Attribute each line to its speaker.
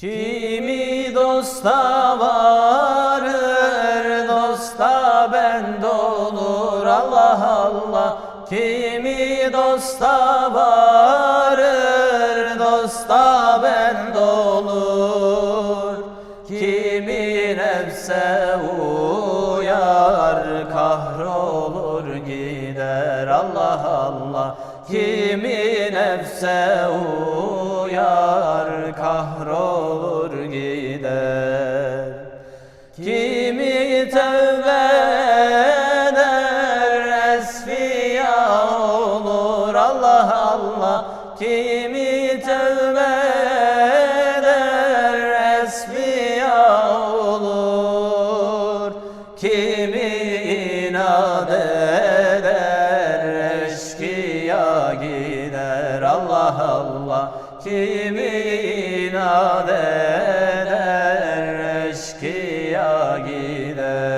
Speaker 1: Kimi dosta varır, dosta bende olur Allah Allah. Kimi dosta varır, dosta bende olur. Kimi nefse uyar, kahrolur gider Allah Allah. Kimi nefse uyar, kahrolur Kimi tövbe eder, esfiya olur Allah Allah. Kimi tövbe eder, esfiya olur. Kimi inat eder, eşkıya gider Allah Allah. Kimi inat eder, eşkıya gider.